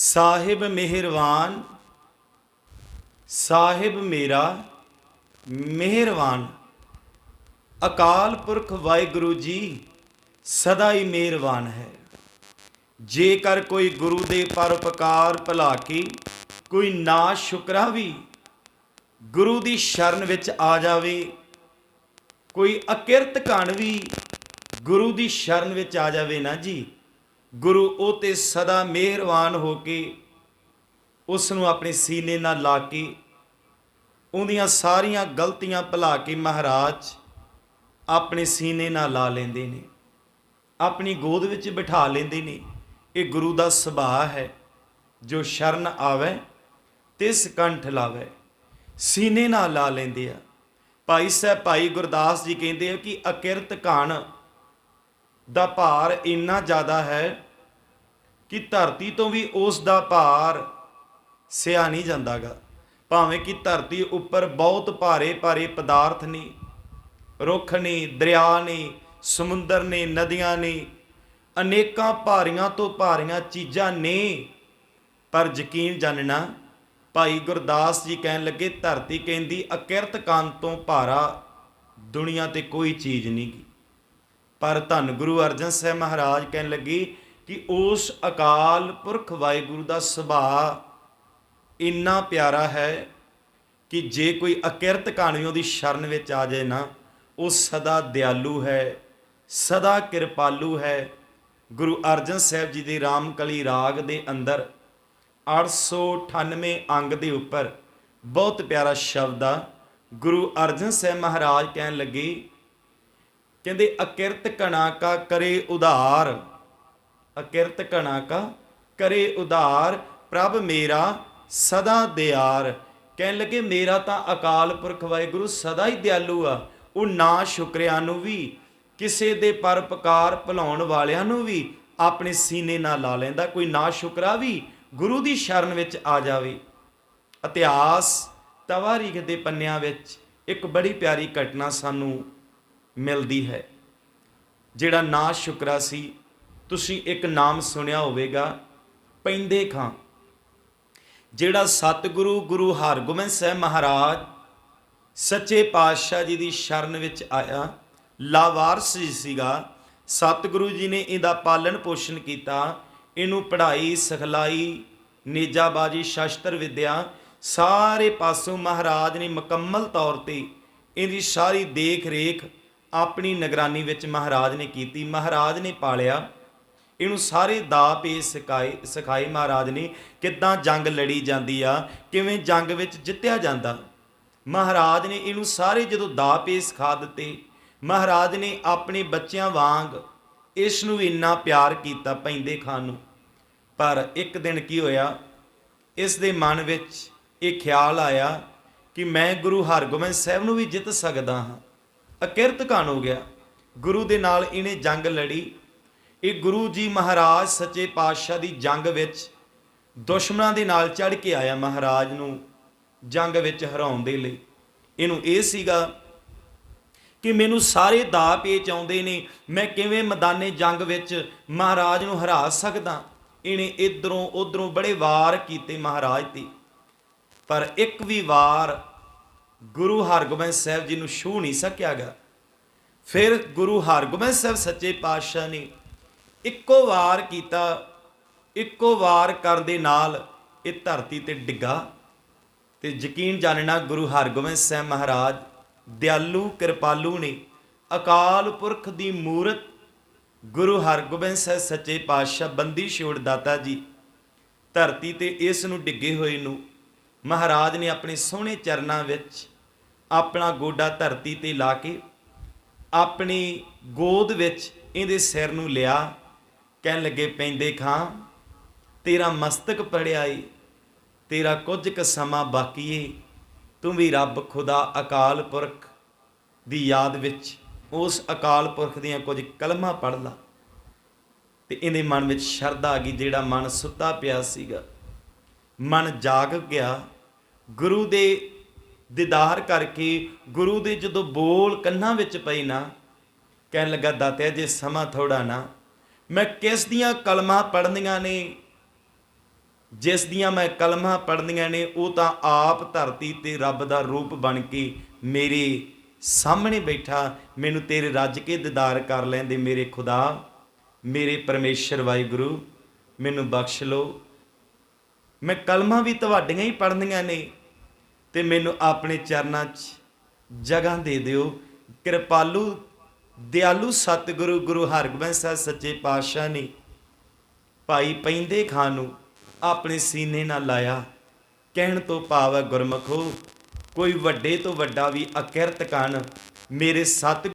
ਸਾਹਿਬ ਮਿਹਰਵਾਨ ਸਾਹਿਬ ਮੇਰਾ ਮਿਹਰਵਾਨ ਅਕਾਲ ਪੁਰਖ ਵਾਹਿਗੁਰੂ ਜੀ, ਸਦਾ ਹੀ ਮਿਹਰਬਾਨ ਹੈ। ਜੇਕਰ ਕੋਈ ਗੁਰੂ ਦੇ ਪਰਉਪਕਾਰ ਭਲਾ ਕੇ ਕੋਈ ਨਾ ਸ਼ੁਕਰਾ ਵੀ ਗੁਰੂ ਦੀ ਸ਼ਰਨ ਵਿੱਚ ਆ ਜਾਵੇ, ਕੋਈ ਅਕਿਰਤ ਕਣ ਵੀ ਗੁਰੂ ਦੀ ਸ਼ਰਨ ਵਿੱਚ ਆ ਜਾਵੇ ਨਾ ਜੀ ਗੁਰੂ ਉਹ ਤੇ ਸਦਾ ਮਿਹਰਬਾਨ ਹੋ ਕੇ ਉਸ ਨੂੰ ਆਪਣੇ ਸੀਨੇ ਨਾਲ ਲਾ ਕੇ ਉਹਦੀਆਂ ਸਾਰੀਆਂ ਗਲਤੀਆਂ ਭੁਲਾ ਕੇ ਮਹਾਰਾਜ ਆਪਣੇ ਸੀਨੇ ਨਾਲ ਲਾ ਲੈਂਦੇ ਨੇ। ਆਪਣੀ ਗੋਦ ਵਿੱਚ ਬਿਠਾ ਲੈਂਦੇ ਨੇ। ਇਹ ਗੁਰੂ ਦਾ ਸੁਭਾਅ ਹੈ, ਜੋ ਸ਼ਰਨ ਆਵੇ ਤਿਸ ਕੰਠ ਲਾਵੇ। ਸੀਨੇ ਨਾਲ ਲਾ ਲੈਂਦੇ ਆ। ਭਾਈ ਸਾਹਿਬ, ਭਾਈ ਗੁਰਦਾਸ ਜੀ ਕਹਿੰਦੇ ਆ ਕਿ ਅਕਿਰਤ ਕਣ ਦਾ ਭਾਰ ਇੰਨਾ ਜ਼ਿਆਦਾ ਹੈ ਕਿ ਧਰਤੀ ਤੋਂ ਵੀ ਉਸ ਦਾ ਭਾਰ ਸਿਆ ਨਹੀਂ ਜਾਂਦਾਗਾ। ਭਾਵੇਂ ਕਿ ਧਰਤੀ ਉੱਪਰ ਬਹੁਤ ਭਾਰੇ ਭਾਰੇ ਪਦਾਰਥ ਨੇ, ਰੁੱਖ ਨੇ, ਦਰਿਆ ਨੇ, ਸਮੁੰਦਰ ਨੇ, ਨਦੀਆਂ ਨੇ, ਅਨੇਕਾਂ ਭਾਰੀਆਂ ਤੋਂ ਭਾਰੀਆਂ ਚੀਜ਼ਾਂ ਨੇ। ਪਰ ਯਕੀਨ ਜਾਣਨਾ, ਭਾਈ ਗੁਰਦਾਸ ਜੀ ਕਹਿਣ ਲੱਗੇ, ਧਰਤੀ ਕਹਿੰਦੀ, ਅਕਿਰਤ ਕੰਨ ਤੋਂ ਭਾਰਾ ਦੁਨੀਆ ਤੇ ਕੋਈ ਚੀਜ਼ ਨਹੀਂ ਗੀ। ਪਰ ਧੰਨ ਗੁਰੂ ਅਰਜਨ ਸਾਹਿਬ ਮਹਾਰਾਜ ਕਹਿਣ ਲੱਗੇ ਕਿ ਉਸ ਅਕਾਲ ਪੁਰਖ ਵਾਹਿਗੁਰੂ ਦਾ ਸੁਭਾਅ ਇੰਨਾ ਪਿਆਰਾ ਹੈ ਕਿ ਜੇ ਕੋਈ ਅਕਿਰਤ ਕਹਾਣੀ ਉਹਦੀ ਸ਼ਰਨ ਵਿੱਚ ਆ ਜਾਏ ਨਾ, ਉਹ ਸਦਾ ਦਿਆਲੂ ਹੈ, ਸਦਾ ਕਿਰਪਾਲੂ ਹੈ। ਗੁਰੂ ਅਰਜਨ ਸਾਹਿਬ ਜੀ ਦੇ ਰਾਮਕਲੀ ਰਾਗ ਦੇ ਅੰਦਰ 898 ਅੰਗ ਦੇ ਉੱਪਰ ਬਹੁਤ ਪਿਆਰਾ ਸ਼ਬਦ ਆ। ਗੁਰੂ ਅਰਜਨ ਸਾਹਿਬ ਮਹਾਰਾਜ ਕਹਿਣ ਲੱਗੇ ਕਹਿੰਦੇ, ਅਕਿਰਤ ਕਣਾ ਕਾ ਕਰੇ ਉਧਾਰ। ਅਕਿਰਤ ਕਣਾ ਕਾ ਕਰੇ ਉਧਾਰ, ਪ੍ਰਭ ਮੇਰਾ ਸਦਾ ਦਿਆਰ। ਕਹਿਣ ਲੱਗੇ, ਮੇਰਾ ਤਾਂ ਅਕਾਲ ਪੁਰਖ ਵਾਹਿਗੁਰੂ ਸਦਾ ਹੀ ਦਿਆਲੂ ਆ। ਉਹ ਨਾ ਸ਼ੁਕਰਿਆ ਨੂੰ ਵੀ, ਕਿਸੇ ਦੇ ਪਰਪਕਾਰ ਭੁਲਾਉਣ ਵਾਲਿਆਂ ਨੂੰ ਵੀ ਆਪਣੇ ਸੀਨੇ ਨਾਲ ਲਾ ਲੈਂਦਾ। ਕੋਈ ਨਾ ਸ਼ੁਕਰਾ ਵੀ ਗੁਰੂ ਦੀ ਸ਼ਰਨ ਵਿੱਚ ਆ ਜਾਵੇ। ਇਤਿਹਾਸ ਤਵਾਰੀਖ ਦੇ ਪੰਨਿਆਂ ਵਿੱਚ ਇੱਕ ਬੜੀ ਪਿਆਰੀ ਘਟਨਾ ਸਾਨੂੰ ਮਿਲਦੀ ਹੈ। ਜਿਹੜਾ ਨਾ ਸ਼ੁਕਰਾ ਸੀ, ਤੁਸੀਂ ਇੱਕ ਨਾਮ ਸੁਣਿਆ ਹੋਵੇਗਾ, ਪੈਂਦੇ ਖਾਂ। ਜਿਹੜਾ ਸਤਿਗੁਰੂ ਗੁਰੂ ਹਰਗੋਬਿੰਦ ਸਾਹਿਬ ਮਹਾਰਾਜ ਸੱਚੇ ਪਾਤਸ਼ਾਹ ਜੀ ਦੀ ਸ਼ਰਨ ਵਿੱਚ ਆਇਆ, ਲਾਵਾਰਸ ਜੀ ਸੀਗਾ, ਸਤਿਗੁਰੂ ਜੀ ਨੇ ਇਹਦਾ ਪਾਲਣ ਪੋਸ਼ਣ ਕੀਤਾ, ਇਹਨੂੰ ਪੜ੍ਹਾਈ, ਸਿਖਲਾਈ, ਨੇਜਾਬਾਜੀ, ਸ਼ਸਤਰ ਵਿਦਿਆ, ਸਾਰੇ ਪਾਸੋਂ ਮਹਾਰਾਜ ਨੇ ਮੁਕੰਮਲ ਤੌਰ ਤੇ ਇਹਦੀ ਸਾਰੀ ਦੇਖ ਰੇਖ ਆਪਣੀ ਨਿਗਰਾਨੀ ਵਿੱਚ ਮਹਾਰਾਜ ਨੇ ਕੀਤੀ। ਮਹਾਰਾਜ ਨੇ ਪਾਲਿਆ। ਇਹਨੂੰ ਸਾਰੇ ਦਾ ਪੇ ਸਿਖਾਏ ਸਿਖਾਏ ਮਹਾਰਾਜ ਨੇ ਕਿੱਦਾਂ ਜੰਗ ਲੜੀ ਜਾਂਦੀ ਆ, ਕਿਵੇਂ ਜੰਗ ਵਿੱਚ ਜਿੱਤਿਆ ਜਾਂਦਾ। ਮਹਾਰਾਜ ਨੇ ਇਹਨੂੰ ਸਾਰੇ ਜਦੋਂ ਦਾ ਪੇ ਸਿਖਾ ਦਿੱਤੇ, ਮਹਾਰਾਜ ਨੇ ਆਪਣੇ ਬੱਚਿਆਂ ਵਾਂਗ ਇਸ ਨੂੰ ਇੰਨਾ ਪਿਆਰ ਕੀਤਾ ਪੈਂਦੇ ਖਾਨ ਨੂੰ। ਪਰ ਇੱਕ ਦਿਨ ਕੀ ਹੋਇਆ, ਇਸ ਦੇ ਮਨ ਵਿੱਚ ਇਹ ਖਿਆਲ ਆਇਆ ਕਿ ਮੈਂ ਗੁਰੂ ਹਰਗੋਬਿੰਦ ਸਾਹਿਬ ਨੂੰ ਵੀ ਜਿੱਤ ਸਕਦਾ ਹਾਂ। ਅਕਿਰਤ ਕਾਨ ਹੋ ਗਿਆ। ਗੁਰੂ ਦੇ ਨਾਲ ਇਹਨੇ ਜੰਗ ਲੜੀ। ਇਹ ਗੁਰੂ ਜੀ ਮਹਾਰਾਜ ਸੱਚੇ ਪਾਤਸ਼ਾਹ ਦੀ ਜੰਗ ਵਿੱਚ ਦੁਸ਼ਮਣਾਂ ਦੇ ਨਾਲ ਚੜ ਕੇ ਆਇਆ ਮਹਾਰਾਜ ਨੂੰ ਜੰਗ ਵਿੱਚ ਹਰਾਉਣ ਦੇ ਲਈ। ਇਹਨੂੰ ਇਹ ਸੀਗਾ ਕਿ ਮੈਨੂੰ ਸਾਰੇ ਦਾ ਪੇਚ ਆਉਂਦੇ ਨੇ, ਮੈਂ ਕਿਵੇਂ ਮੈਦਾਨੇ ਜੰਗ ਵਿੱਚ ਮਹਾਰਾਜ ਨੂੰ ਹਰਾ ਸਕਦਾ। ਇਹਨੇ ਇਧਰੋਂ ਉਧਰੋਂ ਬੜੇ ਵਾਰ ਕੀਤੇ ਮਹਾਰਾਜ ਤੇ। ਪਰ ਇੱਕ ਵੀ ਵਾਰ ਗੁਰੂ ਹਰਗੋਬਿੰਦ ਸਾਹਿਬ ਜੀ ਨੂੰ ਛੂ ਨਹੀਂ ਸਕਿਆਗਾ ਫਿਰ ਗੁਰੂ ਹਰਗੋਬਿੰਦ ਸਾਹਿਬ ਸੱਚੇ ਪਾਤਸ਼ਾਹ ਨੇ ਇੱਕੋ ਵਾਰ ਕੀਤਾ, ਇੱਕੋ ਵਾਰ ਕਰਨ ਦੇ ਨਾਲ ਇਹ ਧਰਤੀ ਤੇ ਡਿੱਗਾ ਤੇ ਯਕੀਨ ਜਾਣਨਾ ਗੁਰੂ ਹਰਗੋਬਿੰਦ ਸਾਹਿਬ ਮਹਾਰਾਜ ਦਿਆਲੂ, ਕਿਰਪਾਲੂ ਨੇ ਅਕਾਲ ਪੁਰਖ ਦੀ ਮੂਰਤ ਗੁਰੂ ਹਰਗੋਬਿੰਦ ਸਾਹਿਬ ਸੱਚੇ ਪਾਤਸ਼ਾਹ ਬੰਦੀ ਛੋੜ ਦਾਤਾ ਜੀ। ਧਰਤੀ ਤੇ ਇਸ ਨੂੰ ਡਿੱਗੇ ਹੋਏ ਨੂੰ ਮਹਾਰਾਜ ਨੇ ਆਪਣੇ ਸੋਹਣੇ ਚਰਨਾਂ ਵਿੱਚ ਆਪਣਾ ਗੋਡਾ ਧਰਤੀ ਤੇ ਲਾ ਕੇ ਆਪਣੀ ਗੋਦ ਵਿੱਚ ਇਹਦੇ ਸਿਰ ਨੂੰ ਲਿਆ। ਕਹਿਣ ਲੱਗੇ, ਪੈਂਦੇ ਖਾਂ, ਤੇਰਾ ਮਸਤਕ ਪੜਿਆ ਏ, ਤੇਰਾ ਕੁਝ ਕੁ ਸਮਾਂ ਬਾਕੀ ਏ, ਤੂੰ ਵੀ ਰੱਬ ਖੁਦਾ ਅਕਾਲ ਪੁਰਖ ਦੀ ਯਾਦ ਵਿੱਚ ਉਸ ਅਕਾਲ ਪੁਰਖ ਦੀਆਂ ਕੁਝ ਕਲਮਾਂ ਪੜ ਲਾ। ਤੇ ਇਹਦੇ ਮਨ ਵਿੱਚ ਸ਼ਰਧਾ ਆ ਗਈ, ਜਿਹੜਾ ਮਨ ਸੁੱਤਾ ਪਿਆ ਸੀਗਾ। ਮਨ ਜਾਗ ਗਿਆ। ਗੁਰੂ ਦੇ ਦੀਦਾਰ ਕਰਕੇ ਗੁਰੂ ਦੇ ਜਦੋਂ ਬੋਲ ਕੰਨਾਂ ਵਿੱਚ ਪਈ ਨਾ, ਕਹਿਣ ਲੱਗਾ, ਦਾਤਿਆ, ਜੇ ਸਮਾਂ ਥੋੜਾ ਨਾ, ਮੈਂ ਕਿਸ ਦੀਆਂ ਕਲਮਾਂ ਪੜਨੀਆਂ ਨੇ? ਜਿਸ ਦੀਆਂ ਮੈਂ ਕਲਮਾਂ ਪੜ੍ਹਨੀਆਂ ਨੇ, ਉਹ ਤਾਂ ਆਪ ਧਰਤੀ ਤੇ ਰੱਬ ਦਾ ਰੂਪ ਬਣ ਕੇ ਮੇਰੇ ਸਾਹਮਣੇ ਬੈਠਾ, ਮੈਨੂੰ ਤੇਰੇ ਰੱਜ ਕੇ ਦੀਦਾਰ ਕਰ ਲੈਂਦੇ ਮੇਰੇ ਖੁਦਾ, ਮੇਰੇ ਪਰਮੇਸ਼ਰ ਵਾਹਿਗੁਰੂ, ਮੈਨੂੰ ਬਖਸ਼ ਲਓ। ਮੈਂ ਕਲਮਾਂ ਵੀ ਤੁਹਾਡੀਆਂ ਹੀ ਪੜ੍ਹਨੀਆਂ ਨੇ। ਤੇ ਮੈਨੂੰ ਆਪਣੇ ਚਰਨਾਂ 'ਚ ਜਗ੍ਹਾ ਦੇ ਦਿਓ। ਕਿਰਪਾਲੂ, ਦਿਆਲੂ ਸਤਿਗੁਰੂ, ਗੁਰੂ ਹਰਗੋਬਿੰਦ ਸਾਹਿਬ ਸੱਚੇ ਪਾਤਸ਼ਾਹ ਨੇ ਭਾਈ ਪੈਂਦੇ ਖਾਨ ਨੂੰ ਆਪਣੇ ਸੀਨੇ ਨਾਲ ਲਾਇਆ। ਕਹਿਣ ਤੋਂ ਭਾਵ ਹੈ ਗੁਰਮਖੋ, ਕੋਈ ਵੱਡੇ ਤੋਂ ਵੱਡਾ ਵੀ ਅਕਿਰਤ ਕਣ ਮੇਰੇ ਸਤ